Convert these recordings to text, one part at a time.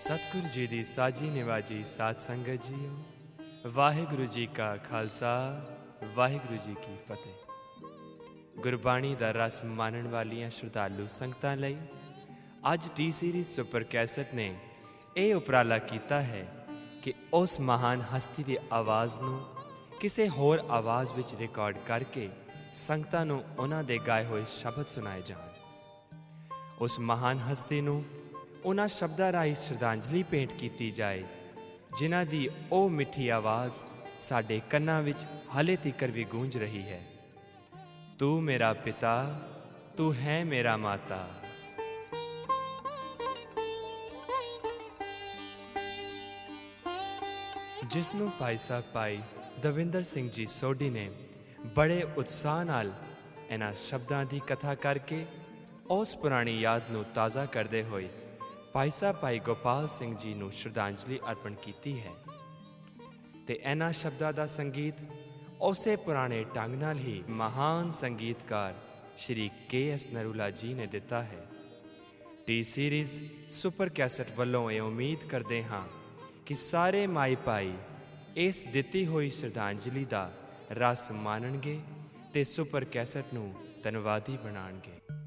ਸਤਿਗੁਰੂ ਜੀ ਦੀ ਸਾਜੀ ਨਿਵਾਜੀ ਸਾਧ ਸੰਗਤ ਜੀਓ ਵਾਹਿਗੁਰੂ ਜੀ ਕਾ ਖਾਲਸਾ, ਵਾਹਿਗੁਰੂ ਜੀ ਕੀ ਫਤਿਹ। ਗੁਰਬਾਣੀ ਦਾ ਰਸ ਮਾਣਨ ਵਾਲੀਆਂ ਸ਼ਰਧਾਲੂ ਸੰਗਤਾਂ ਲਈ ਅੱਜ ਟੀ ਸੀਰੀਜ਼ ਸੁਪਰ ਕੈਸਟ ਨੇ ਇਹ ਉਪਰਾਲਾ ਕੀਤਾ ਹੈ ਕਿ ਉਸ ਮਹਾਨ ਹਸਤੀ ਦੀ ਆਵਾਜ਼ ਨੂੰ ਕਿਸੇ ਹੋਰ ਆਵਾਜ਼ ਵਿੱਚ ਰਿਕਾਰਡ ਕਰਕੇ ਸੰਗਤਾਂ ਨੂੰ ਉਹਨਾਂ ਦੇ ਗਾਏ ਹੋਏ ਸ਼ਬਦ ਸੁਣਾਏ ਜਾਣ। ਉਸ ਮਹਾਨ ਹਸਤੀ ਨੂੰ ਉਹਨਾਂ ਸ਼ਬਦਾਂ ਰਾਹੀਂ ਸ਼ਰਧਾਂਜਲੀ ਭੇਂਟ ਕੀਤੀ ਜਾਏ, ਜਿਨ੍ਹਾਂ ਦੀ ਉਹ ਮਿੱਠੀ ਆਵਾਜ਼ ਸਾਡੇ ਕੰਨਾਂ ਵਿੱਚ ਹਾਲੇ ਤੀਕਰ ਵੀ ਗੂੰਜ ਰਹੀ ਹੈ। ਤੂੰ ਮੇਰਾ ਪਿਤਾ, ਤੂੰ ਹੈ ਮੇਰਾ ਮਾਤਾ। ਜਿਸ ਨੂੰ ਭਾਈ ਸਾਹਿਬ ਭਾਈ ਦਵਿੰਦਰ ਸਿੰਘ ਜੀ ਸੋਢੀ ਨੇ ਬੜੇ ਉਤਸ਼ਾਹ ਨਾਲ ਇਹਨਾਂ ਸ਼ਬਦਾਂ ਦੀ ਕਥਾ ਕਰਕੇ ਉਸ ਪੁਰਾਣੀ ਯਾਦ ਨੂੰ ਤਾਜ਼ਾ ਕਰਦੇ ਹੋਏ ਭਾਈ ਸਾਹਿਬ, ਭਾਈ ਗੋਪਾਲ ਸਿੰਘ ਜੀ ਨੂੰ ਸ਼ਰਧਾਂਜਲੀ ਅਰਪਣ ਕੀਤੀ ਹੈ ਤੇ ਇਹਨਾਂ ਸ਼ਬਦਾਂ ਦਾ ਸੰਗੀਤ ਉਸੇ ਪੁਰਾਣੇ ਢੰਗ ਨਾਲ ਹੀ ਮਹਾਨ ਸੰਗੀਤਕਾਰ ਸ਼੍ਰੀ ਕੇ ਐਸ ਨਰੂਲਾ ਜੀ ਨੇ ਦਿੱਤਾ ਹੈ। ਟੀ ਸੀਰੀਜ਼ ਸੁਪਰ ਕੈਸਟ ਵੱਲੋਂ ਇਹ ਉਮੀਦ ਕਰਦੇ ਹਾਂ ਕਿ ਸਾਰੇ ਮਾਈ ਭਾਈ ਇਸ ਦਿੱਤੀ ਹੋਈ ਸ਼ਰਧਾਂਜਲੀ ਦਾ ਰਸ ਮਾਣਨਗੇ ਤੇ ਸੁਪਰ ਕੈਸਟ ਨੂੰ ਧੰਨਵਾਦੀ ਬਣਾਉਣਗੇ।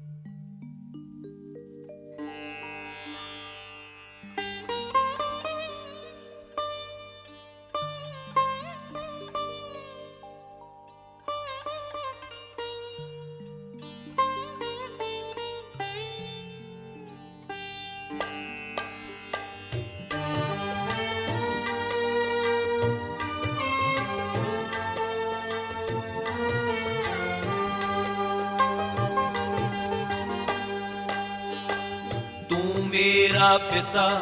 ਮੇਰਾ ਪਿਤਾ,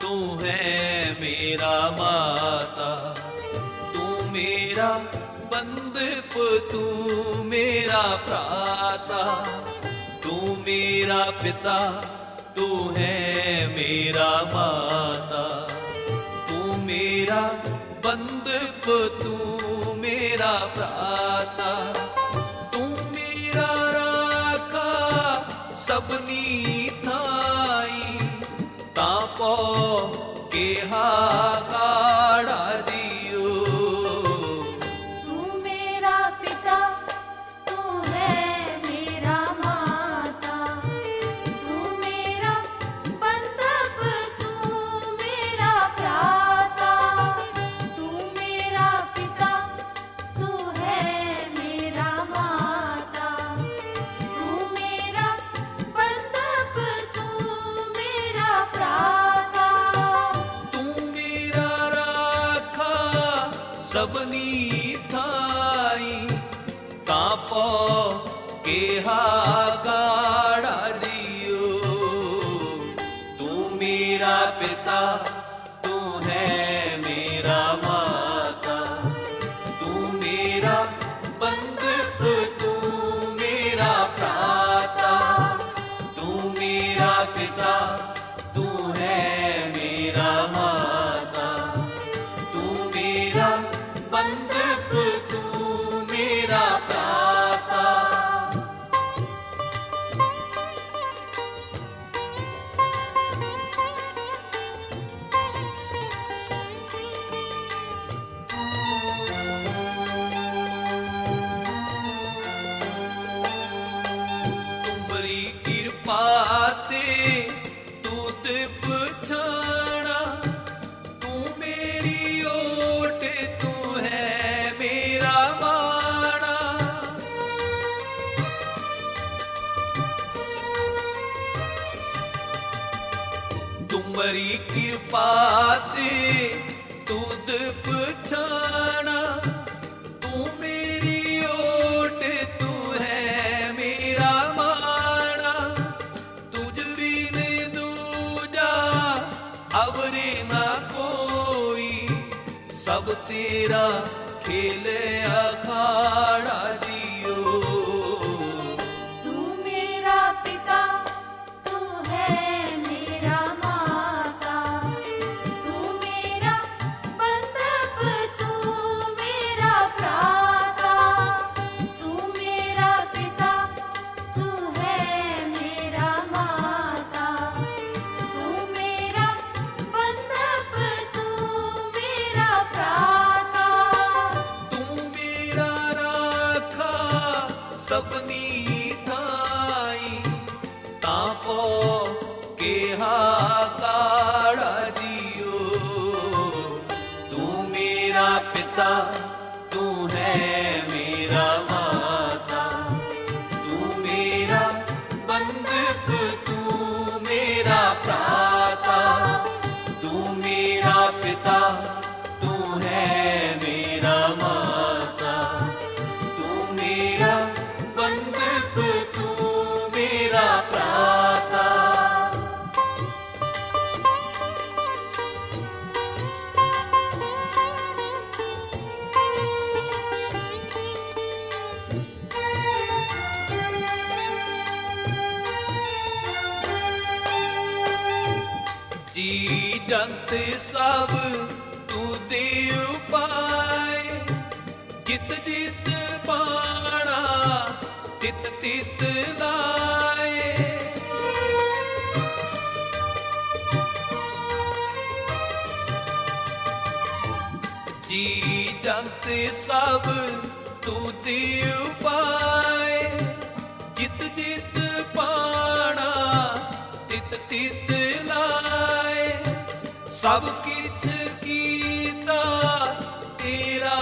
ਤੂੰ ਹੈ ਮੇਰਾ ਮਾਤਾ। ਤੂੰ ਮੇਰਾ ਬੰਦਪ, ਤੂੰ ਮੇਰਾ ਭਰਾਤਾ। ਤੂੰ ਮੇਰਾ ਪਿਤਾ, ਤੂੰ ਹੈ ਮੇਰਾ ਮਾਤਾ। ਤੂੰ ਮੇਰਾ ਬੰਦਪ, ਤੂੰ ਮੇਰਾ ਭਰਾਤਾ। ਤੁਮਰੀ ਕਿਰਪਾ ਤੇ ਤੁਧ ਪਛਾਣਾ ਤੂੰ ਮੇਰੀ ਓਟ, ਤੂੰ ਹੈ ਮੇਰਾ ਮਾਣਾ। ਤੁਝ ਬਿਨ ਦੂਜਾ ਅਵਰੇ ਨਾ ਕੋਈ। ਸਭ ਤੇਰਾ सबनी ਸਭ ਤੂੰ ਦੀ ਉਪਾਇ ਜਿਤ ਜਿਤ ਪਾਣਾ ਤਿਤ ਤਿਤ ਲਾਏ। ਜੀ ਜੰਤ ਸਭ, ਤੂੰ ਦੀ ਉਪਾਇ ਜਿਤ ਜਿਤ ਪਾਣਾ ਤਿਤ ਤਿਤ ਲਾਏ। ਸਭ ਕਿਛ ਕੀਤਾ ਤੇਰਾ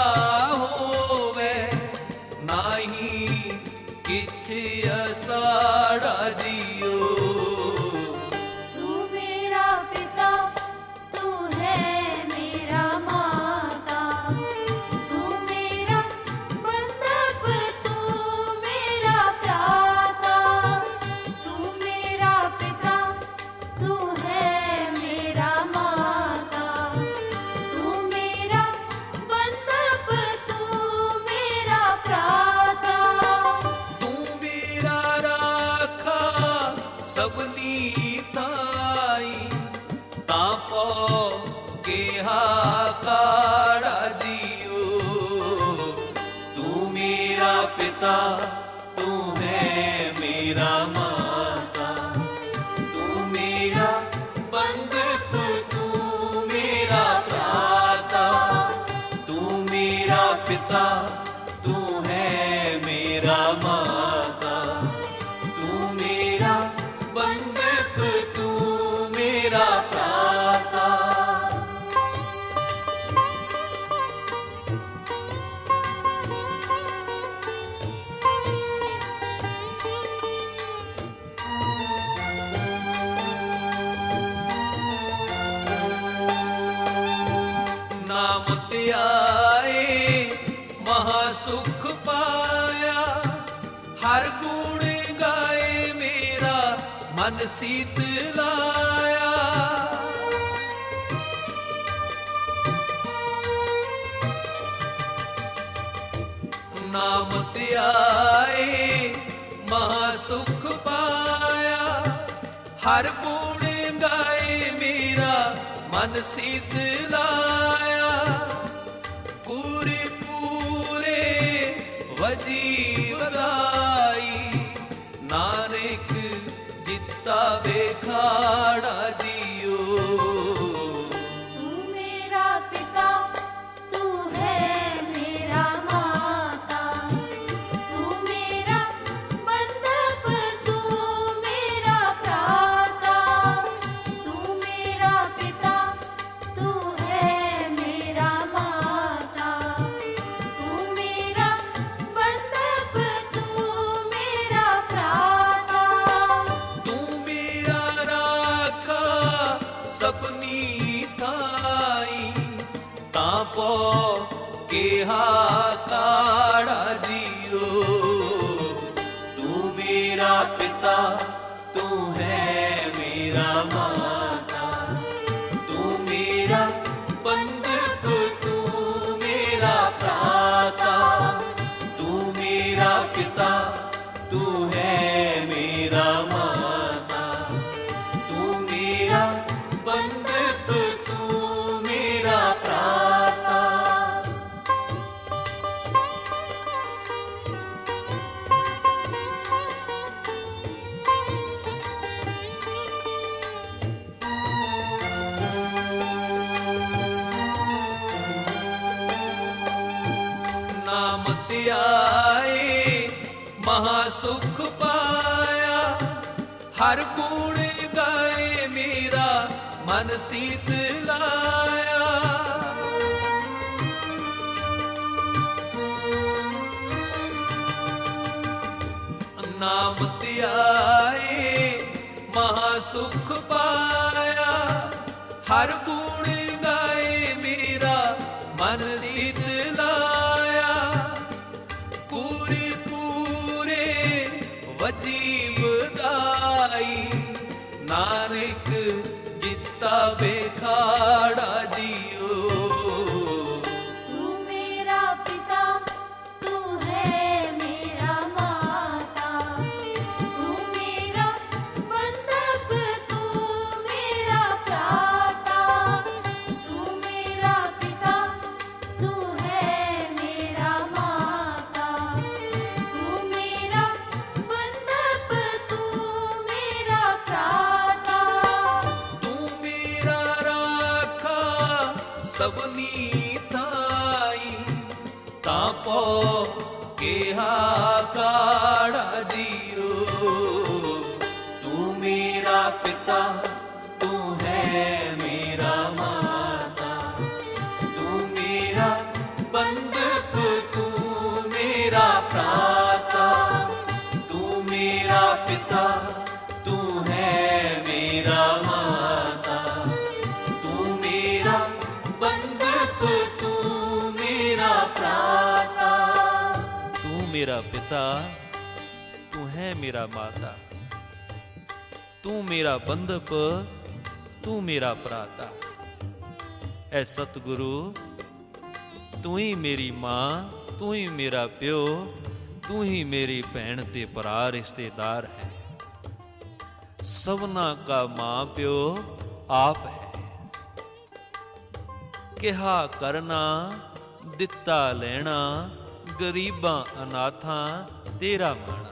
ਮਨ ਸੀਤ ਲਾਇਆ। ਨਾਮ ਧਿਆਏ ਮਹਾ ਸੁਖ ਪਾਇਆ। ਹਰ ਬੂਣ ਗਾਏ ਮੇਰਾ, ਮਨ ਸੀਤ ਲਾਇਆ। ਉੜ ਮੇਰਾ ਮਨ ਲਾਇਆ ਨਾਮ ਧਿਆਏ ਮਹਾ ਸੁਖ ਪਾਇਆ ਹਰ ਗੁਣ ਗਾਏ ਮੇਰਾ ਮਨ ਪੂਰੇ ਪੂਰੇ ਵਦੀਬ ತಾರೀಖು ಜಿತ್ತ जी ਮੇਰਾ ਪਿਤਾ ਤੂੰ ਹੈ ਮੇਰਾ ਮਾਤਾ ਤੂੰ ਮੇਰਾ ਬੰਧਪ ਤੂੰ ਮੇਰਾ ਭਰਾਤਾ ਐ ਸਤਿਗੁਰੂ ਤੂੰ ਹੀ ਮੇਰੀ ਮਾਂ ਤੂੰ ਹੀ ਮੇਰਾ ਪਿਓ ਤੂੰ ਹੀ ਮੇਰੀ ਭੈਣ ਤੇ ਭਰਾ ਰਿਸ਼ਤੇਦਾਰ ਹੈ ਸਭਨਾ ਕਾ ਮਾਂ ਪਿਓ ਆਪ ਹੈ ਕਿਹਾ ਕਰਨਾ ਦਿੱਤਾ ਲੈਣਾ ਗਰੀਬਾਂ ਅਨਾਥਾਂ, ਤੇਰਾ ਮਾਣਾ।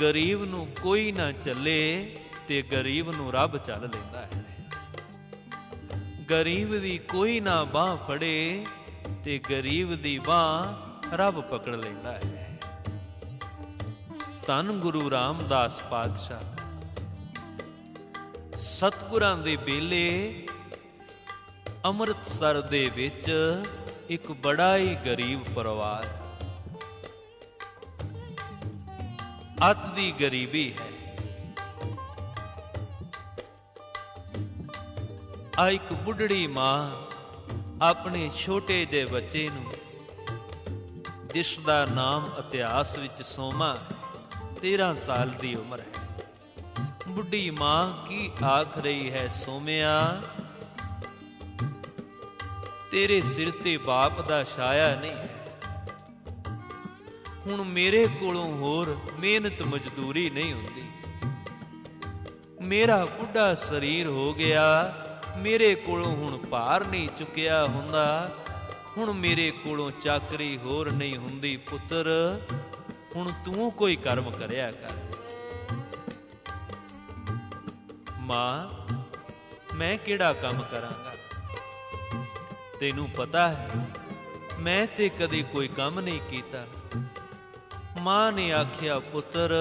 ਗਰੀਬ ਨੂੰ ਕੋਈ ਨਾ ਚੱਲੇ ਤੇ ਗਰੀਬ ਨੂੰ ਰੱਬ ਚੱਲ ਲੈਂਦਾ ਹੈ। ਗਰੀਬ ਦੀ ਕੋਈ ਨਾ ਬਾਹ ਫੜੇ ਤੇ ਗਰੀਬ ਦੀ ਬਾਹ ਰੱਬ ਪਕੜ ਲੈਂਦਾ ਹੈ। ਧੰਨ ਗੁਰੂ ਰਾਮਦਾਸ ਪਾਤਸ਼ਾਹ। ਸਤਿਗੁਰਾਂ ਦੇ ਬੇਲੇ ਅੰਮ੍ਰਿਤਸਰ ਦੇ ਵਿੱਚ ਇੱਕ ਬੜਾ ਹੀ ਗਰੀਬ ਪਰਿਵਾਰ। ਅਤ ਦੀ ਗਰੀਬੀ ਹੈ। ਆ ਇੱਕ ਬੁੱਢੜੀ ਮਾਂ ਆਪਣੇ ਛੋਟੇ ਜਿਹੇ ਬੱਚੇ ਨੂੰ ਜਿਸ ਦਾ ਨਾਮ ਇਤਿਹਾਸ ਵਿੱਚ ਸੋਮਾ ਹੈ 13 ਸਾਲ ਦੀ ਉਮਰ ਹੈ। ਬੁੱਢੀ ਮਾਂ ਕੀ ਆਖ ਰਹੀ ਹੈ, ਸੋਮਿਆ? ਤੇਰੇ ਸਿਰ ਤੇ ਬਾਪ ਦਾ ਛਾਇਆ ਨਹੀਂ। ਹੈ ਹੁਣ ਮੇਰੇ ਕੋਲੋਂ ਹੋਰ ਮਿਹਨਤ ਮਜ਼ਦੂਰੀ ਨਹੀਂ ਹੁੰਦੀ। ਮੇਰਾ ਬੁੱਢਾ ਸਰੀਰ ਹੋ ਗਿਆ, ਮੇਰੇ ਕੋਲੋਂ ਹੁਣ ਭਾਰ ਨਹੀਂ ਚੁੱਕਿਆ ਹੁੰਦਾ। ਹੁਣ ਮੇਰੇ ਕੋਲੋਂ ਚਾਕਰੀ ਹੋਰ ਨਹੀਂ ਹੁੰਦੀ ਪੁੱਤਰ, ਹੁਣ ਤੂੰ ਕੋਈ ਕਰਮ ਕਰਿਆ ਕਰ। ਮਾਂ, ਮੈਂ ਕਿਹੜਾ ਕੰਮ ਕਰਾਂਗਾ? ਤੈਨੂੰ ਪਤਾ ਹੈ, ਮੈਂ ਤੇ ਕਦੇ ਕੋਈ ਕੰਮ ਨਹੀਂ ਕੀਤਾ। ਮਾਂ ਨੇ ਆਖਿਆ, ਪੁੱਤਰ,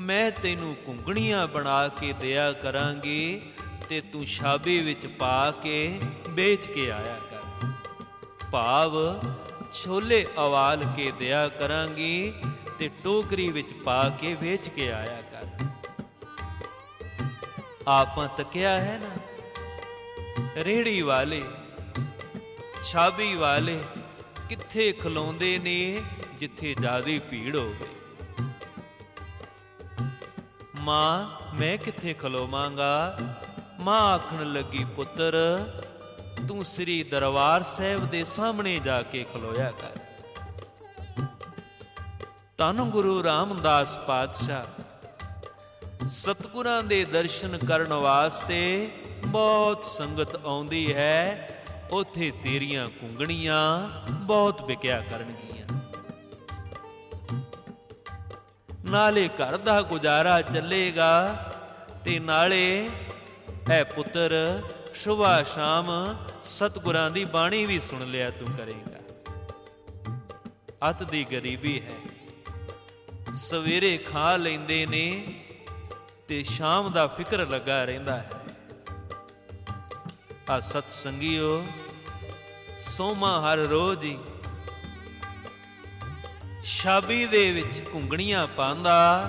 ਮੈਂ ਤੈਨੂੰ ਕੁੰਗਣੀਆਂ ਬਣਾ ਕੇ ਦਿਆ ਕਰਾਂਗੀ ਤੇ ਤੂੰ ਛਾਬੇ ਵਿੱਚ ਪਾ ਕੇ ਵੇਚ ਕੇ ਆਇਆ ਕਰ। ਭਾਵ ਛੋਲੇ ਅਵਾਲ ਕੇ ਦਿਆ ਕਰਾਂਗੀ ਤੇ ਟੋਕਰੀ ਵਿੱਚ ਪਾ ਕੇ ਵੇਚ ਕੇ ਆਇਆ ਕਰ। ਆਪਾਂ ਤੱਕਿਆ ਹੈ ਨਾ ਰੇੜੀ ਵਾਲੇ ਛਾਬੀ ਵਾਲੇ ਕਿੱਥੇ ਖਲੋਂਦੇ ਨੇ, ਜਿੱਥੇ ਜ਼ਿਆਦੀ ਭੀੜ ਹੋਵੇ। ਮਾਂ, ਮੈਂ ਕਿੱਥੇ ਖਲੋਵਾਂਗਾ? ਮਾਂ ਆਖਣ ਲੱਗੀ, ਪੁੱਤਰ, ਤੂੰ ਸ੍ਰੀ ਦਰਬਾਰ ਸਾਹਿਬ ਦੇ ਸਾਹਮਣੇ ਜਾ ਕੇ ਖਲੋਇਆ ਕਰ। ਤਨ ਗੁਰੂ ਰਾਮਦਾਸ ਪਾਤਸ਼ਾਹ, ਸਤਿਗੁਰਾਂ ਦੇ ਦਰਸ਼ਨ ਕਰਨ ਵਾਸਤੇ ਬਹੁਤ ਸੰਗਤ ਆਉਂਦੀ ਹੈ। ਉਥੇ ਤੇਰੀਆਂ ਕੁੰਗਣੀਆਂ ਬਹੁਤ ਵਿਕਿਆ ਕਰਨਗੀਆਂ। ਨਾਲੇ ਘਰ ਦਾ ਗੁਜ਼ਾਰਾ ਚੱਲੇਗਾ ਤੇ ਨਾਲੇ ਐ ਪੁੱਤਰ ਸੁਬਾ ਸ਼ਾਮ ਸਤਿਗੁਰਾਂ ਦੀ ਬਾਣੀ ਵੀ ਸੁਣ ਲਿਆ ਤੂੰ ਕਰੇਗਾ। ਅਤ ਦੀ ਗਰੀਬੀ ਹੈ। ਸਵੇਰੇ ਖਾ ਲੈਂਦੇ ਨੇ ਤੇ ਸ਼ਾਮ ਦਾ ਫਿਕਰ ਲੱਗਾ ਰਹਿੰਦਾ ਹੈ। ਆ ਸਤ ਸੰਗਿਓ, ਸੋਮਾ ਹਰ ਰੋਜ਼ ਹੀ ਸ਼ਾਬੀ ਦੇ ਵਿੱਚ ਘੁੰਗਣੀਆਂ ਪਾਉਂਦਾ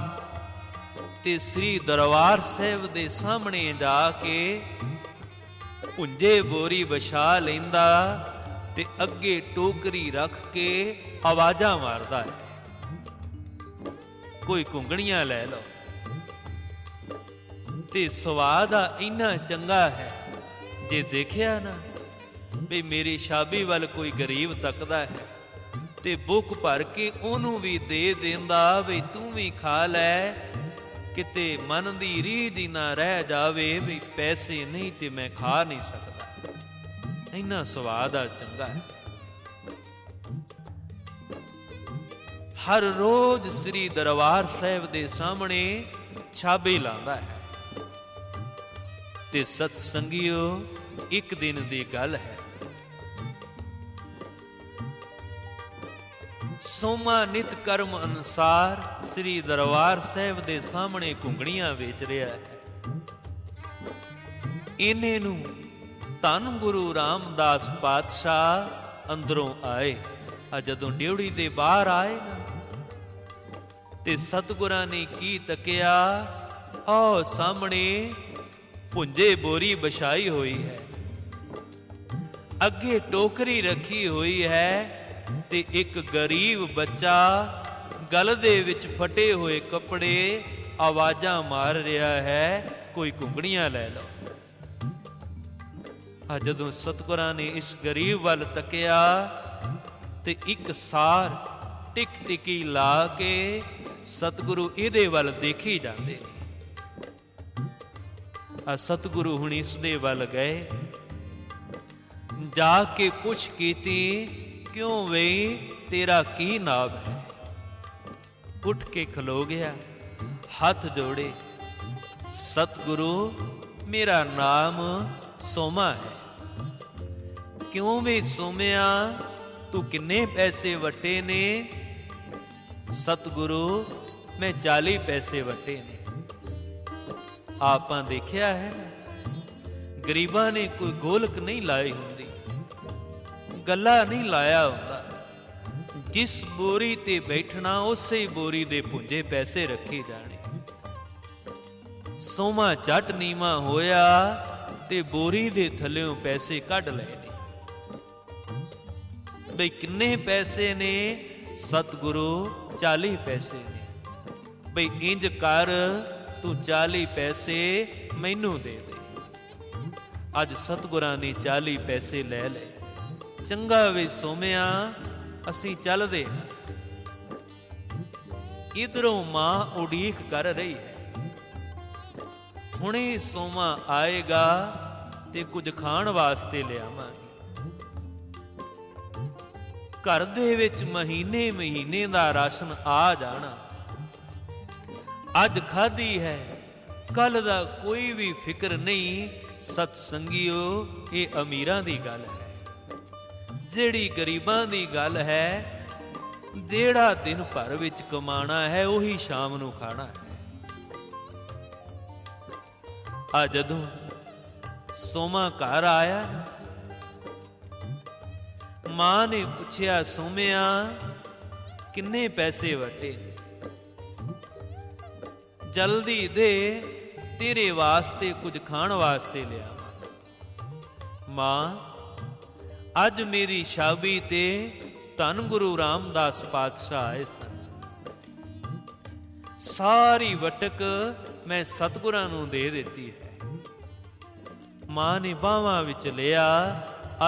ਤੇ ਸ੍ਰੀ ਦਰਬਾਰ ਸਾਹਿਬ ਦੇ ਸਾਹਮਣੇ ਜਾ ਕੇ ਪੁੰਜੇ ਬੋਰੀ ਵਿਛਾ ਲੈਂਦਾ, ਤੇ ਅੱਗੇ ਟੋਕਰੀ ਰੱਖ ਕੇ ਆਵਾਜ਼ਾਂ ਮਾਰਦਾ ਹੈ। ਕੋਈ ਘੁੰਗਣੀਆਂ ਲੈ ਲਓ। ਤੇ ਸਵਾਦ ਆ ਇੰਨਾ ਚੰਗਾ ਹੈ। ਜੇ ਦੇਖਿਆ ਨਾ ਵੀ ਮੇਰੀ ਸ਼ਾਬੀ ਵੱਲ ਕੋਈ ਗਰੀਬ ਤੱਕਦਾ ਹੈ ਤੇ ਬੁੱਕ ਭਰ ਕੇ ਉਹਨੂੰ ਵੀ ਦੇ ਦਿੰਦਾ ਵੀ ਤੂੰ ਵੀ ਖਾ ਲੈ, ਕਿਤੇ ਮਨ ਦੀ ਰੀਝ ਦੀ ਨਾ ਰਹਿ ਜਾਵੇ ਵੀ ਪੈਸੇ ਨਹੀਂ ਤੇ ਮੈਂ ਖਾ ਨਹੀਂ ਸਕਦਾ। ਇੰਨਾ ਸਵਾਦ ਆ, ਚੰਗਾ ਹੈ। ਹਰ ਰੋਜ਼ ਸ੍ਰੀ ਦਰਬਾਰ ਸਾਹਿਬ ਦੇ ਸਾਹਮਣੇ ਛਾਬੇ ਲਾਉਂਦਾ ਹੈ। ਤੇ ਸਤ ਸੰਗਿਓ, ਇੱਕ ਦਿਨ ਦੀ ਗੱਲ ਹੈ। ਸੋਮਾ ਨਿਤ ਕਰਮ ਅਨੁਸਾਰ ਸ੍ਰੀ ਦਰਬਾਰ ਸਾਹਿਬ ਦੇ ਸਾਹਮਣੇ ਘੁੰਗਣੀਆਂ ਵੇਚ ਰਿਹਾ ਹੈ। ਇਹਨੇ ਨੂੰ ਧੰਨ ਗੁਰੂ ਰਾਮਦਾਸ ਪਾਤਸ਼ਾਹ ਅੰਦਰੋਂ ਆਏ। ਆ ਜਦੋਂ ਡਿਉੜੀ ਦੇ ਬਾਹਰ ਆਏ ਨਾ, ਤੇ ਸਤਿਗੁਰਾਂ ਨੇ ਕੀ ਤੱਕਿਆ? ਆਹ ਸਾਹਮਣੇ ਪੁੰਜੇ ਬੋਰੀ ਬਛਾਈ ਹੋਈ ਹੈ। ਅੱਗੇ ਟੋਕਰੀ ਰੱਖੀ ਹੋਈ ਹੈ ਤੇ ਇੱਕ ਗਰੀਬ ਬੱਚਾ ਗਲ ਦੇ ਵਿੱਚ ਫਟੇ ਹੋਏ ਕੱਪੜੇ ਆਵਾਜ਼ਾਂ ਮਾਰ ਰਿਹਾ ਹੈ, ਕੋਈ ਘੁੰਗਣੀਆਂ ਲੈ ਲਓ। ਆ ਜਦੋਂ ਸਤਿਗੁਰਾਂ ਨੇ ਇਸ ਗਰੀਬ ਵੱਲ ਤੱਕਿਆ ਤੇ ਇੱਕ ਸਾਰ ਟਿਕ ਟਿਕੀ ਲਾ ਕੇ ਸਤਿਗੁਰੂ ਇਹਦੇ ਵੱਲ ਦੇਖੀ ਜਾਂਦੇ ਨੇ। ਆ ਸਤਿਗੁਰੂ ਹੁਣ ਇਸ ਦੇ ਵੱਲ ਗਏ ਜਾ ਕੇ ਪੁੱਛ ਕੀਤੀ ਕਿਉਂ ਵੇ ਤੇਰਾ ਕੀ ਨਾਮ ਹੈ ਉੱਠ ਕੇ ਖਲੋ ਗਿਆ ਹੱਥ ਜੋੜੇ ਸਤਿਗੁਰੂ ਮੇਰਾ ਨਾਮ ਸੋਮਾ ਹੈ ਕਿਉਂ ਵੇ ਸੋਮਿਆ ਤੂੰ ਕਿੰਨੇ ਪੈਸੇ ਵਟੇ ਨੇ ਸਤਿਗੁਰੂ ਮੈਂ 40 ਪੈਸੇ ਵਟੇ ਨੇ ਆਪਾਂ ਦੇਖਿਆ ਹੈ, ਗਰੀਬਾਂ ਨੇ ਕੋਈ ਗੋਲਕ ਨਹੀਂ ਲਾਈ ਹੁੰਦੀ, ਗੱਲਾ ਨਹੀਂ ਲਾਇਆ ਹੁੰਦਾ। ਜਿਸ ਬੋਰੀ ਤੇ ਬੈਠਣਾ, ਉਸੇ ਬੋਰੀ ਦੇ ਪੁੰਜੇ ਪੈਸੇ ਰੱਖੇ ਜਾਣੇ। ਸੋਮਾ ਜੱਟ ਨੀਵਾ ਹੋਇਆ ਤੇ ਬੋਰੀ ਦੇ ਥੱਲਿਓਂ ਪੈਸੇ ਕੱਢ ਲਏ ਨੇ ਬਈ ਕਿੰਨੇ ਪੈਸੇ ਨੇ? ਸਤਿਗੁਰੂ 40 ਪੈਸੇ ਨੇ। ਬਈ ਇੰਜ ਕਰ ਤੂੰ 40 ਪੈਸੇ ਮੈਨੂੰ ਦੇ ਦੇ। ਅੱਜ ਸਤਿਗੁਰਾਂ ਨੇ 40 ਪੈਸੇ ਲੈ ਲਏ। ਚੰਗਾ ਵੇ ਸੋਮਿਆ, ਅਸੀਂ ਚੱਲਦੇ ਹਾਂ। ਇਧਰੋਂ ਮਾਂ ਉਡੀਕ ਕਰ ਰਹੀ ਹੈ। ਹੁਣੇ ਸੋਮਾ ਆਏਗਾ ਤੇ ਕੁਝ ਖਾਣ ਵਾਸਤੇ ਲਿਆਵਾਂਗੇ। ਘਰ ਦੇ ਵਿੱਚ ਮਹੀਨੇ ਮਹੀਨੇ ਦਾ ਰਾਸ਼ਨ ਆ ਜਾਣਾ। ਅੱਜ ਖਾਦੀ ਹੈ। ਕੱਲ ਦਾ ਕੋਈ ਵੀ ਫਿਕਰ ਨਹੀਂ। ਸਤ ਸੰਗਿਓ, ਇਹ ਅਮੀਰਾਂ ਦੀ ਗੱਲ ਹੈ। ਜਿਹੜੀ ਗਰੀਬਾਂ ਦੀ ਗੱਲ ਹੈ, ਜਿਹੜਾ ਦਿਨ ਭਰ ਵਿੱਚ ਕਮਾਣਾ ਹੈ, ਉਹੀ ਸ਼ਾਮ ਨੂੰ ਖਾਣਾ ਹੈ। ਆ ਜਦੋਂ ਸੋਮਾ ਘਰ ਆਇਆ, ਮਾਂ ਨੇ ਪੁੱਛਿਆ, ਸੋਮਿਆ, ਕਿੰਨੇ ਪੈਸੇ ਵਟੇ ਨੇ? ਜਲਦੀ ਦੇ ਤੇਰੇ ਵਾਸਤੇ ਕੁਝ ਖਾਣ ਵਾਸਤੇ ਲਿਆ ਮਾਂ, ਅੱਜ ਮੇਰੀ ਸ਼ਾਬੀ ਤੇ ਧੰਨ ਗੁਰੂ ਰਾਮਦਾਸ ਪਾਤਸ਼ਾਹ ਆਏ ਸਨ। ਸਾਰੀ ਵਟਕ ਮੈਂ ਸਤਿਗੁਰਾਂ ਨੂੰ ਦੇ ਦਿੱਤੀ ਹੈ। ਮਾਂ ਨੇ ਬਾਹਾਂ ਵਿੱਚ ਲਿਆ,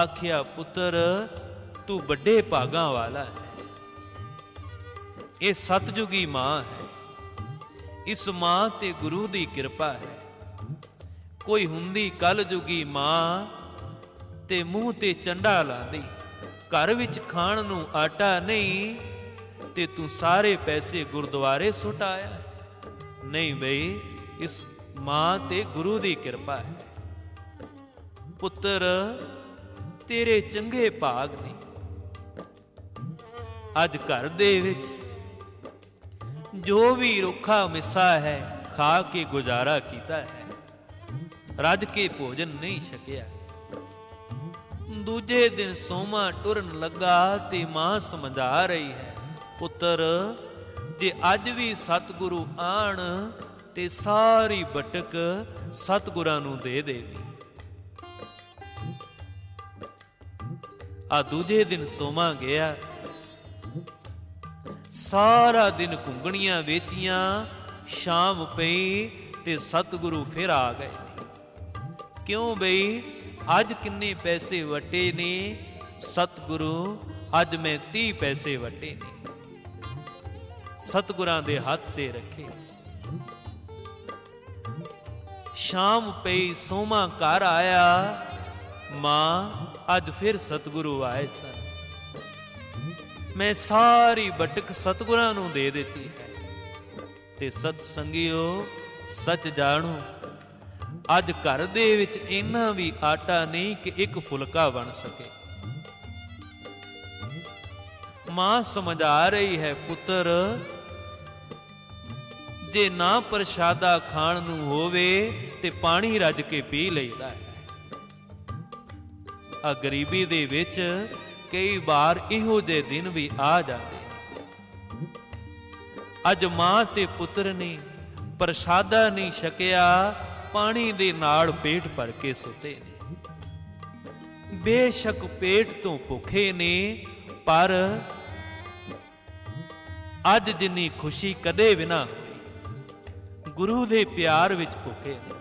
ਆਖਿਆ, ਪੁੱਤਰ, ਤੂੰ ਵੱਡੇ ਭਾਗਾਂ ਵਾਲਾ ਹੈ। ਇਹ ਸਤਜੁਗੀ ਮਾਂ ਹੈ। ਇਸ ਮਾਂ ਤੇ ਗੁਰੂ ਦੀ ਕਿਰਪਾ ਹੈ। ਕੋਈ ਹੁੰਦੀ ਕਲ ਜੁਗੀ ਮਾਂ ਤੇ ਮੂੰਹ ਤੇ ਚੰਡਾ ਲਾਂਦੀ ਘਰ ਵਿੱਚ ਖਾਣ ਨੂੰ ਆਟਾ ਨਹੀਂ ਤੇ ਤੂੰ ਸਾਰੇ ਪੈਸੇ ਗੁਰਦੁਆਰੇ ਸੁੱਟ ਆਇਆ। ਨਹੀਂ ਬਈ, ਇਸ ਮਾਂ ਤੇ ਗੁਰੂ ਦੀ ਕਿਰਪਾ ਹੈ। ਪੁੱਤਰ, ਤੇਰੇ ਚੰਗੇ ਭਾਗ ਨੇ। ਅੱਜ ਘਰ ਦੇ ਵਿੱਚ ਜੋ ਵੀ ਰੁੱਖਾ ਮਿਸਾ ਹੈ, ਖਾ ਕੇ ਗੁਜ਼ਾਰਾ ਕੀਤਾ ਹੈ। ਰੱਜ ਕੇ ਭੋਜਨ ਨਹੀਂ ਛਕਿਆ। ਦੂਜੇ ਦਿਨ ਸੋਮਾ ਟੁਰਨ ਲੱਗਾ ਤੇ ਮਾਂ ਸਮਝਾ ਰਹੀ ਹੈ, ਪੁੱਤਰ, ਜੇ ਅੱਜ ਵੀ ਸਤਿਗੁਰੂ ਆਣ ਤੇ ਸਾਰੀ ਬਟਕ ਸਤਿਗੁਰਾਂ ਨੂੰ ਦੇ ਦੇਵੀ। ਆ ਦੂਜੇ ਦਿਨ ਸੋਮਾ ਗਿਆ ਸਾਰਾ ਦਿਨ ਘੁੰਗਣੀਆਂ ਵੇਚੀਆਂ, ਸ਼ਾਮ ਪਈ ਤੇ ਸਤਿਗੁਰੂ ਫਿਰ ਆ ਗਏ ਕਿਉਂ ਬਈ? ਅੱਜ ਕਿੰਨੇ ਪੈਸੇ ਵਟੇ ਨੇ? ਸਤਿਗੁਰੂ, ਅੱਜ ਮੈਂ 30 ਪੈਸੇ ਵਟੇ ਨੇ। ਸਤਿਗੁਰਾਂ ਦੇ ਹੱਥ ਤੇ ਰੱਖੇ। ਸ਼ਾਮ ਪਈ, ਸੋਮਾ ਘਰ ਆਇਆ। ਮਾਂ, ਅੱਜ ਫਿਰ ਸਤਿਗੁਰੂ ਆਏ ਸਨ। ਮੈਂ ਸਾਰੀ ਬਟਕ ਸਤਿਗੁਰਾਂ ਨੂੰ ਦੇ ਦਿੱਤੀ ਹੈ। ਤੇ ਸਤ ਸੰਗਿਓ, ਸੱਚ ਜਾਣੋ, ਅੱਜ ਘਰ ਦੇ ਵਿੱਚ ਇੰਨਾ ਵੀ ਆਟਾ ਨਹੀਂ ਕਿ ਇੱਕ ਫੁਲਕਾ ਬਣ ਸਕੇ। ਮਾਂ ਸਮਝਾ ਰਹੀ ਹੈ, ਪੁੱਤਰ, ਜੇ ਨਾ ਪ੍ਰਸ਼ਾਦਾ ਖਾਣ ਨੂੰ ਹੋਵੇ ਤੇ ਪਾਣੀ ਰੱਜ ਕੇ ਪੀ ਲਈਦਾ ਹੈ। ਆ ਗਰੀਬੀ ਦੇ ਵਿੱਚ ਕਈ ਵਾਰ ਇਹੋ ਜਿਹੇ ਦਿਨ ਵੀ ਆ ਜਾਂਦੇ ਅੱਜ ਮਾਂ ਤੇ ਪੁੱਤਰ ਨੇ ਪ੍ਰਸ਼ਾਦਾ ਨਹੀਂ ਛਕਿਆ, ਪਾਣੀ ਦੇ ਨਾਲ ਪੇਟ ਭਰ ਕੇ ਸੁੱਤੇ ਨੇ। ਬੇਸ਼ੱਕ ਪੇਟ ਤੋਂ ਭੁੱਖੇ ਨੇ, ਪਰ ਅੱਜ ਜਿੰਨੀ ਖੁਸ਼ੀ ਕਦੇ ਵੀ ਨਾ ਹੋਈ। ਗੁਰੂ ਦੇ ਪਿਆਰ ਵਿੱਚ ਭੁੱਖੇ ਨੇ।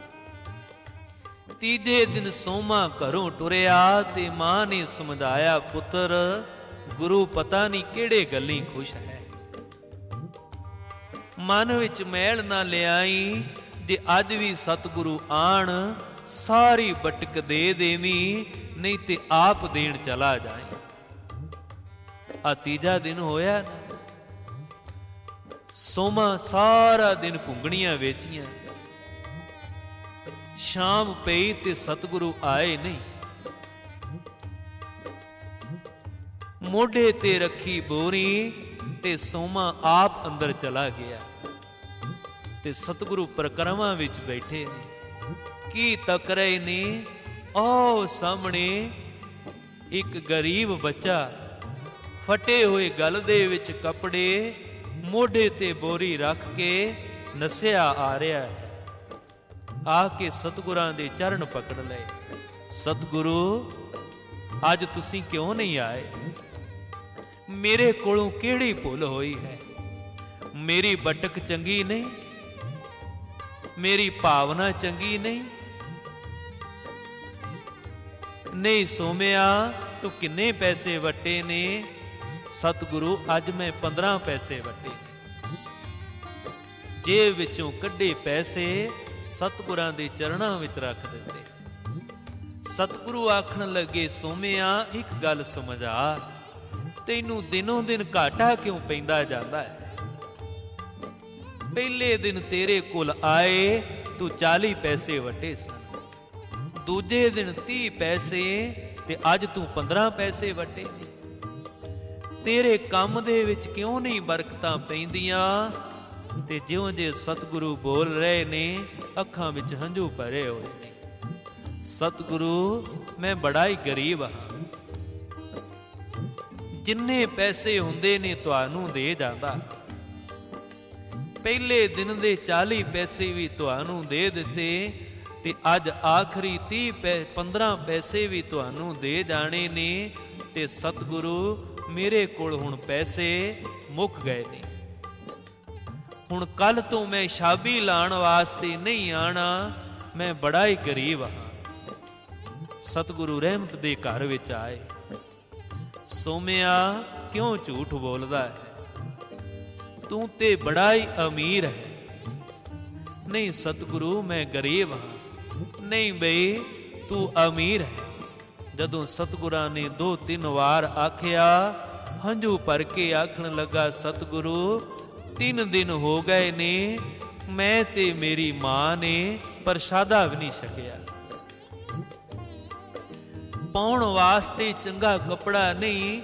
ਤੀਜੇ ਦਿਨ ਸੋਮਾ ਘਰੋਂ ਟੁਰਿਆ ਤੇ ਮਾਂ ਨੇ ਸਮਝਾਇਆ, ਪੁੱਤਰ, ਗੁਰੂ ਪਤਾ ਨਹੀਂ ਕਿਹੜੇ ਗੱਲੀ ਖੁਸ਼ ਹੈ। ਮਨ ਵਿੱਚ ਮੈਲ ਨਾ ਲਿਆਈ ਜੇ ਅੱਜ ਵੀ ਸਤਿਗੁਰੂ ਆਣ, ਸਾਰੀ ਬਟਕ ਦੇ ਦੇਵੀ, ਨਹੀਂ ਤੇ ਆਪ ਦੇਣ ਚਲਾ ਜਾਏ। ਆ ਤੀਜਾ ਦਿਨ ਹੋਇਆ। ਨਾ ਸੋਮਾ ਸਾਰਾ ਦਿਨ ਘੁੰਗਣੀਆਂ ਵੇਚੀਆਂ। ਸ਼ਾਮ ਪਈ ਤੇ ਸਤਿਗੁਰੂ ਆਏ ਨਹੀਂ। ਮੋਢੇ ਤੇ ਰੱਖੀ ਬੋਰੀ ਤੇ ਸੋਮਾ ਆਪ ਅੰਦਰ ਚਲਾ ਗਿਆ। ਤੇ ਸਤਿਗੁਰੂ ਪ੍ਰਕਰਮਾਂ ਵਿੱਚ ਬੈਠੇ ਨੇ। ਕੀ ਤੱਕ ਰਹੇ ਨੇ? ਉਹ ਸਾਹਮਣੇ ਇੱਕ ਗਰੀਬ ਬੱਚਾ ਫਟੇ ਹੋਏ ਗਲ ਦੇ ਵਿੱਚ ਕੱਪੜੇ ਮੋਢੇ ਤੇ ਬੋਰੀ ਰੱਖ ਕੇ ਨਸਿਆ ਆ ਰਿਹਾ ਹੈ। ਆ ਕੇ ਸਤਿਗੁਰਾਂ ਦੇ ਚਰਨ ਪਕੜ ਲਏ। ਸਤਿਗੁਰੂ, ਅੱਜ ਤੁਸੀਂ ਕਿਉਂ ਨਹੀਂ ਆਏ? ਮੇਰੇ ਕੋਲੋਂ ਕਿਹੜੀ ਭੁੱਲ ਹੋਈ ਹੈ? ਮੇਰੀ ਬਟਕ ਚੰਗੀ ਨਹੀਂ, ਮੇਰੀ ਭਾਵਨਾ ਚੰਗੀ ਨਹੀਂ। ਨਹੀਂ ਸੋਮਿਆ, ਤੂੰ ਕਿੰਨੇ ਪੈਸੇ ਵਟੇ ਨੇ? ਸਤਿਗੁਰੂ, ਅੱਜ ਮੈਂ 15 ਪੈਸੇ ਵਟੇ ਜੇਬ ਵਿੱਚੋਂ ਕੱਢੇ ਪੈਸੇ ਸਤਿਗੁਰਾਂ ਦੇ ਚਰਨਾਂ ਵਿੱਚ ਰੱਖ ਦਿੱਤੇ ਸਤਿਗੁਰੂ ਆਖਣ ਲੱਗੇ, ਸੋਮਿਆ, ਇੱਕ ਗੱਲ ਸਮਝ ਆ। ਤੈਨੂੰ ਦਿਨੋਂ ਦਿਨ ਘਾਟਾ ਕਿਉਂ ਪੈਂਦਾ ਜਾਂਦਾ ਹੈ? ਪਹਿਲੇ ਦਿਨ ਤੇਰੇ ਕੋਲ ਆਏ, ਤੂੰ 40 ਪੈਸੇ ਵਟੇ ਸਨ ਦੂਜੇ ਦਿਨ 30 ਪੈਸੇ ਤੇ ਅੱਜ ਤੂੰ 15 ਪੈਸੇ ਵਟੇ। ਤੇਰੇ ਕੰਮ ਦੇ ਵਿੱਚ ਕਿਉਂ ਨਹੀਂ ਬਰਕਤਾਂ ਪੈਂਦੀਆਂ? ਤੇ ਜਿਉਂ ਜੇ ਸਤਿਗੁਰੂ ਬੋਲ ਰਹੇ ਨੇ, ਅੱਖਾਂ ਵਿੱਚ ਹੰਝੂ ਭਰੇ ਹੋਏ ਨੇ। ਸਤਿਗੁਰੂ, ਮੈਂ ਬੜਾ ਹੀ ਗਰੀਬ ਹਾਂ। ਜਿੰਨੇ ਪੈਸੇ ਹੁੰਦੇ ਨੇ ਤੁਹਾਨੂੰ ਦੇ ਜਾਂਦਾ। ਪਹਿਲੇ ਦਿਨ ਦੇ 40 ਪੈਸੇ ਵੀ ਤੁਹਾਨੂੰ ਦੇ ਦਿੱਤੇ ਤੇ ਅੱਜ ਆਖਰੀ 30 ਪੈ 15 ਪੈਸੇ ਵੀ ਤੁਹਾਨੂੰ ਦੇ ਜਾਣੇ ਨੇ ਤੇ ਸਤਿਗੁਰੂ, ਮੇਰੇ ਕੋਲ ਹੁਣ ਪੈਸੇ ਮੁੱਕ ਗਏ ਨੇ। ਹੁਣ ਕੱਲ ਤੋਂ ਮੈਂ ਸ਼ਾਬੀ ਲਾਣ ਵਾਸਤੇ ਨਹੀਂ ਆਣਾ, ਮੈਂ ਬੜਾ ਹੀ ਗਰੀਬ ਹਾਂ। ਸਤਿਗੁਰੂ ਰਹਿਮਤ ਦੇ ਘਰ ਵਿੱਚ ਆਏ। ਸੋਮਿਆ, ਕਿਉਂ ਝੂਠ ਬੋਲਦਾ ਹੈ? ਤੂੰ ਤੇ ਬੜਾ ਹੀ ਅਮੀਰ ਹੈ। ਨਹੀਂ ਸਤਿਗੁਰੂ, ਮੈਂ ਗਰੀਬ ਹਾਂ। ਨਹੀਂ ਬਈ, ਤੂੰ ਅਮੀਰ ਹੈ। ਜਦੋਂ ਸਤਿਗੁਰਾਂ ਨੇ ਦੋ ਤਿੰਨ ਵਾਰ ਆਖਿਆ, ਹੰਝੂ ਭਰ ਕੇ ਆਖਣ ਲੱਗਾ, ਸਤਿਗੁਰੂ ਤਿੰਨ ਦਿਨ ਹੋ ਗਏ ਨੇ, ਮੈਂ ਤੇ ਮੇਰੀ ਮਾਂ ਨੇ ਪ੍ਰਸ਼ਾਦਾ ਵੀ ਨਹੀਂ ਛਕਿਆ। ਪਾਉਣ ਵਾਸਤੇ ਚੰਗਾ ਕਪੜਾ ਨਹੀਂ,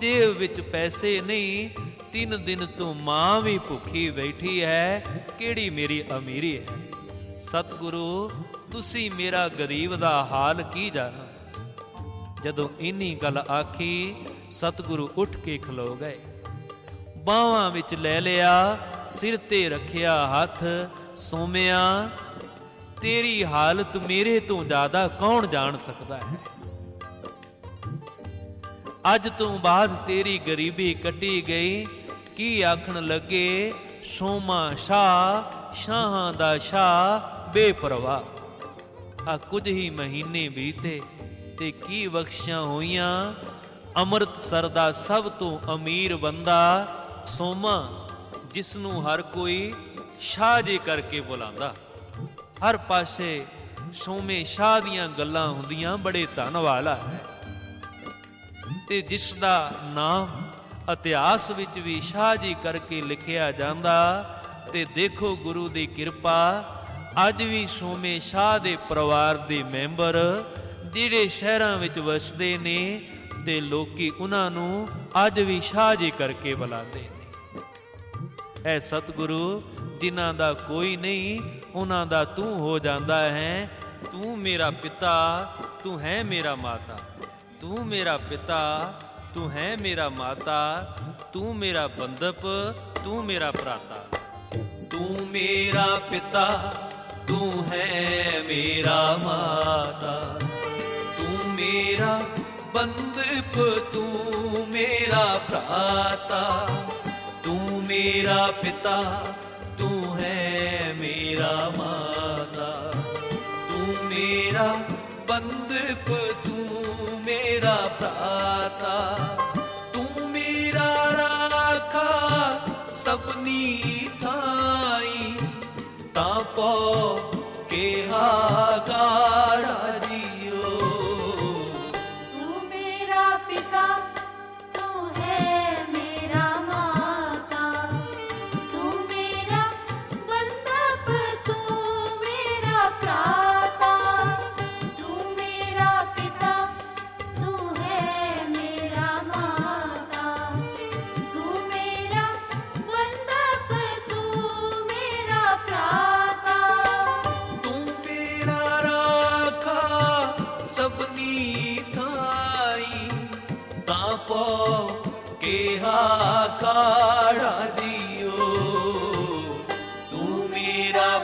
ਜੇਬ ਵਿੱਚ ਪੈਸੇ ਨਹੀਂ, ਤਿੰਨ ਦਿਨ ਤੋਂ ਮਾਂ ਵੀ ਭੁੱਖੀ ਬੈਠੀ ਹੈ, ਕਿਹੜੀ ਮੇਰੀ ਅਮੀਰੀ ਹੈ? ਸਤਿਗੁਰੂ, ਤੁਸੀਂ ਮੇਰਾ ਗਰੀਬ ਦਾ ਹਾਲ ਕੀ ਜਾਣੋ? ਜਦੋਂ ਇੰਨੀ ਗੱਲ ਆਖੀ, ਸਤਿਗੁਰੂ ਉੱਠ ਕੇ ਖਲੋ ਗਏ। ਬਾਹਾਂ ਵਿੱਚ ਲੈ ਲਿਆ, ਸਿਰ ਤੇ ਰੱਖਿਆ ਹੱਥ, ਸੋਮਿਆ, ਤੇਰੀ ਹਾਲਤ ਮੇਰੇ ਤੋਂ ਜ਼ਿਆਦਾ ਕੌਣ ਜਾਣ ਸਕਦਾ ਹੈ? ਅੱਜ ਤੋਂ ਬਾਅਦ ਤੇਰੀ ਗਰੀਬੀ ਕੱਟੀ ਗਈ, ਕੀ ਆਖਣ ਲੱਗੇ? ਸੋਮਾ ਸ਼ਾਹ, ਸ਼ਾਹਾਂ ਦਾ ਸ਼ਾਹ, ਬੇਪਰਵਾਹ। ਆ ਕੁਝ ਹੀ ਮਹੀਨੇ ਬੀਤੇ ਤੇ ਕੀ ਬਖਸ਼ਾਂ ਹੋਈਆਂ? ਅੰਮ੍ਰਿਤਸਰ ਦਾ ਸਭ ਤੋਂ ਅਮੀਰ ਬੰਦਾ ਸੋਮਾ ਜਿਸ ਨੂੰ ਹਰ ਕੋਈ ਸ਼ਾਹ ਜੀ ਕਰਕੇ ਬੁਲਾਉਂਦਾ। ਹਰ ਪਾਸੇ ਸੋਮੇ ਸ਼ਾਹ ਦੀਆਂ ਗੱਲਾਂ ਹੁੰਦੀਆਂ, ਬੜੇ ਧਨ ਵਾਲਾ ਹੈ। ਤੇ ਜਿਸ ਦਾ ਨਾਮ ਇਤਿਹਾਸ ਵਿੱਚ ਵੀ ਸ਼ਾਹ ਜੀ ਕਰਕੇ ਲਿਖਿਆ ਜਾਂਦਾ, ਤੇ ਦੇਖੋ ਗੁਰੂ ਦੀ ਕਿਰਪਾ, ਅੱਜ ਵੀ ਸੋਮੇ ਸ਼ਾਹ ਦੇ ਪਰਿਵਾਰ ਦੇ ਮੈਂਬਰ ਜਿਹੜੇ ਸ਼ਹਿਰਾਂ ਵਿੱਚ ਵਸਦੇ ਨੇ, ਤੇ ਲੋਕੀ ਉਹਨਾਂ ਨੂੰ ਅੱਜ ਵੀ ਸ਼ਾਹ ਜੀ ਕਰਕੇ ਬੁਲਾਉਂਦੇ ਨੇ ਸਤਿਗੁਰੂ, ਜਿਨ੍ਹਾਂ ਦਾ ਕੋਈ ਨਹੀਂ, ਉਹਨਾਂ ਦਾ ਤੂੰ ਹੋ ਜਾਂਦਾ ਹੈ। ਤੂੰ ਮੇਰਾ ਪਿਤਾ, ਤੂੰ ਹੈ ਮੇਰਾ ਮਾਤਾ। ਤੂੰ ਮੇਰਾ ਪਿਤਾ, ਤੂੰ ਹੈ ਮੇਰਾ ਮਾਤਾ। ਤੂੰ ਮੇਰਾ ਬੰਦਪ ਤੂੰ ਮੇਰਾ ਭਰਾਤਾ। ਤੂੰ ਮੇਰਾ ਪਿਤਾ, ਤੂੰ ਹੈ ਮੇਰਾ ਮਾਤਾ। ਤੂੰ ਮੇਰਾ ਬੰਦਪ ਤੂੰ ਮੇਰਾ ਭਰਾਤਾ। ਮੇਰਾ ਪਿਤਾ ਤੂੰ ਹੈ ਮੇਰਾ ਮਾਤਾ ਤੂੰ ਮੇਰਾ ਬੰਦਪ ਤੂੰ ਮੇਰਾ ਭਰਾਤਾ ਤੂੰ ਮੇਰਾ ਰਾਖਾ ਸਭਨੀ ਥਾਈ ਤਾਂ ਪੋ ਕਿਹਾ ਗਾੜਾ ਤਾਂ ਪੋ ਕਿਹਾ ਕਾੜਾ ਦਿਓ। ਤੂੰ ਮੇਰਾ